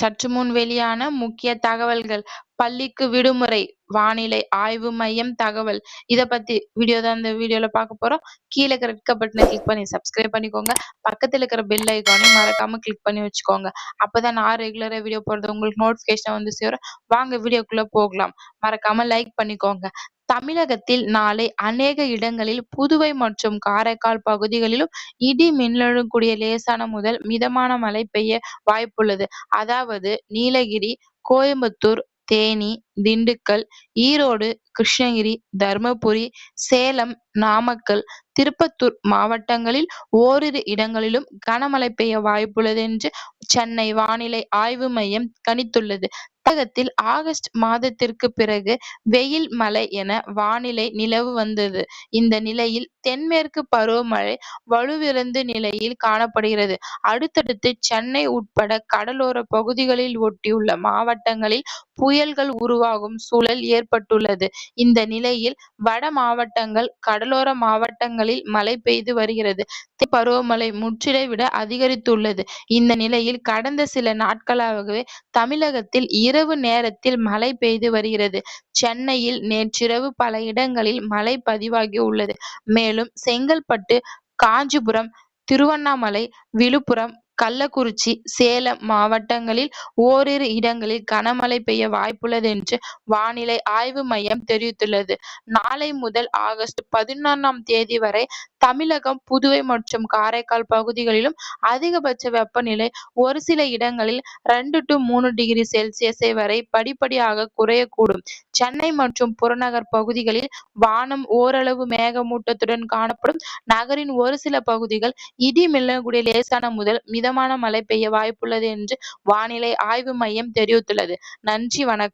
சற்று முன் வெளியான முக்கிய தகவல்கள். பள்ளிக்கு விடுமுறை வானிலை ஆய்வு மையம் தகவல். இத பத்தி வீடியோ தான் இந்த வீடியோல பார்க்க போறோம். கீழே இருக்கிற ரெட் பட்டனை கிளிக் பண்ணி சப்ஸ்கிரைப் பண்ணிக்கோங்க. பக்கத்துல இருக்கிற பெல் ஐக்கானையும் மறக்காம கிளிக் பண்ணி வச்சுக்கோங்க. அப்பதான் நான் ரெகுலரா வீடியோ போடுறது உங்களுக்கு நோட்டிபிகேஷன் வந்து சேரும். வாங்க வீடியோக்குள்ள போகலாம். மறக்காம லைக் பண்ணிக்கோங்க. தமிழகத்தில் நாளை அநேக இடங்களில் புதுவை மற்றும் காரைக்கால் பகுதிகளிலும் இடி மின்னலுடன் கூடிய லேசான முதல் மிதமான மழை பெய்ய வாய்ப்புள்ளது. அதாவது நீலகிரி கோயம்புத்தூர் தேனி திண்டுக்கல் ஈரோடு கிருஷ்ணகிரி தர்மபுரி சேலம் நாமக்கல் திருப்பத்தூர் மாவட்டங்களில் ஓரிரு இடங்களிலும் கனமழை பெய்ய வாய்ப்புள்ளது என்று சென்னை வானிலை ஆய்வு மையம் கணித்துள்ளது. தமிழகத்தில் ஆகஸ்ட் மாதத்திற்கு பிறகு வெயில் மழை என வானிலை நிலவு வந்தது. இந்த நிலையில் தென்மேற்கு பருவமழை வலுவிழந்த நிலையில் காணப்படுகிறது. அடுத்தடுத்து சென்னை உட்பட கடலோர பகுதிகளில் ஒட்டியுள்ள மாவட்டங்களில் புயல்கள் உருவாகும் சூழல் ஏற்பட்டுள்ளது. இந்த நிலையில் வட மாவட்டங்கள் கடலோர மாவட்டங்களில் மழை பெய்து வருகிறது. பருவமழை முற்றிலை விட அதிகரித்துள்ளது. இந்த நிலையில் கடந்த சில நாட்களாகவே தமிழகத்தில் இரவு நேரத்தில் மழை பெய்து வருகிறது. சென்னையில் நேற்றிரவு பல இடங்களில் மழை பதிவாகி உள்ளது. மேலும் செங்கல்பட்டு காஞ்சிபுரம் திருவண்ணாமலை விழுப்புரம் கள்ளக்குறிச்சி சேலம் மாவட்டங்களில் ஓரிரு இடங்களில் கனமழை பெய்ய வாய்ப்புள்ளது என்று வானிலை ஆய்வு மையம் தெரிவித்துள்ளது. நாளை முதல் ஆகஸ்ட் பதினொன்றாம் தேதி வரை தமிழகம் புதுவை மற்றும் காரைக்கால் பகுதிகளிலும் அதிகபட்ச வெப்பநிலை ஒரு சில இடங்களில் ரெண்டு டு மூணு டிகிரி செல்சியஸை வரை படிப்படியாக குறையக்கூடும். சென்னை மற்றும் புறநகர் பகுதிகளில் வானம் ஓரளவு மேகமூட்டத்துடன் காணப்படும். நகரின் ஒரு சில பகுதிகள் இடி மின்னக்கூடிய லேசான முதல் மித மிதமான மழை பெய்ய வாய்ப்புள்ளது என்று வானிலை ஆய்வு மையம் தெரிவித்துள்ளது. நன்றி வணக்கம்.